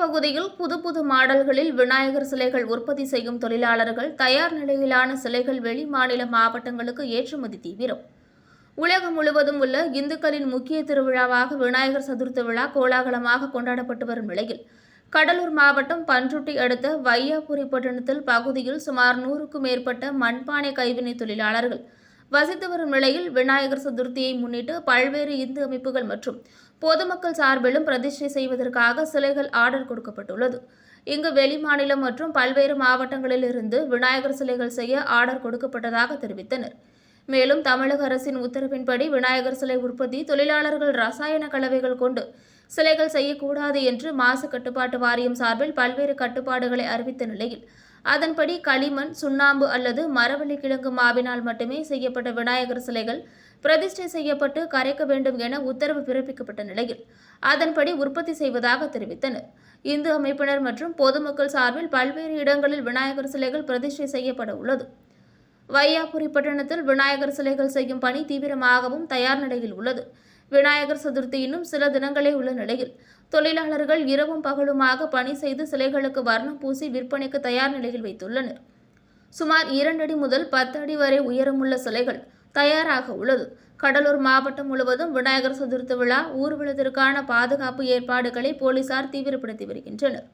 பகுதியில் புது புது மாடல்களில் விநாயகர் சிலைகள் உற்பத்தி செய்யும் தொழிலாளர்கள் தயார் நிலையிலான சிலைகள் வெளி மாநில மாவட்டங்களுக்கு ஏற்றுமதி தீவிரம். உலகம் முழுவதும் உள்ள இந்துக்களின் முக்கிய திருவிழாவாக விநாயகர் சதுர்த்தி விழா கோலாகலமாக கொண்டாடப்பட்டு வரும் நிலையில் கடலூர் மாவட்டம் பன்ருட்டி அடுத்த வையாபுரி பட்டணத்தில் பகுதியில் சுமார் நூறுக்கும் மேற்பட்ட மண்பானை கைவினை தொழிலாளர்கள் வசித்து வரும் நிலையில் விநாயகர் சதுர்த்தியை முன்னிட்டு பல்வேறு இந்து அமைப்புகள் மற்றும் பொதுமக்கள் சார்பிலும் பிரதிஷ்டை செய்வதற்காக சிலைகள் ஆர்டர் கொடுக்கப்பட்டுள்ளது. இங்கு வெளிமாநிலம் மற்றும் பல்வேறு மாவட்டங்களில் இருந்து விநாயகர் சிலைகள் செய்ய ஆர்டர் கொடுக்கப்பட்டதாக தெரிவித்தனர். மேலும் தமிழக அரசின் உத்தரவின்படி விநாயகர் சிலை உற்பத்தி தொழிலாளர்கள் ரசாயன கலவைகள் கொண்டு சிலைகள் செய்யக்கூடாது என்று மாசு கட்டுப்பாட்டு வாரியம் சார்பில் பல்வேறு கட்டுப்பாடுகளை அறிவித்த நிலையில் அதன்படி களிமண் சுண்ணாம்பு அல்லது மரவள்ளி கிழங்கு மாவினால் மட்டுமே செய்யப்பட்ட விநாயகர் சிலைகள் பிரதிஷ்டை செய்யப்பட்டு கரைக்க வேண்டும் என உத்தரவு பிறப்பிக்கப்பட்ட நிலையில் அதன்படி உற்பத்தி செய்வதாக தெரிவித்தனர். இந்து அமைப்பினர் மற்றும் பொதுமக்கள் சார்பில் பல்வேறு இடங்களில் விநாயகர் சிலைகள் பிரதிஷ்டை செய்யப்பட உள்ளது. வையாபுரி பட்டணத்தில் விநாயகர் சிலைகள் செய்யும் பணி தீவிரமாகவும் தயார் நிலையில் உள்ளது. விநாயகர் சதுர்த்தி இன்னும் சில தினங்களே உள்ள நிலையில். தொழிலாளர்கள் இரவும் பகலுமாக பணி செய்து சிலைகளுக்கு வர்ணம் பூசி விற்பனைக்கு தயார் நிலையில் வைத்துள்ளனர். சுமார் இரண்டடி முதல் பத்து அடி வரை உயரமுள்ள சிலைகள் தயாராக உள்ளது. கடலூர் மாவட்டம் முழுவதும் விநாயகர் சதுர்த்தி விழா ஊர்வலத்திற்கான பாதுகாப்பு ஏற்பாடுகளை போலீசார் தீவிரப்படுத்தி வருகின்றனர்.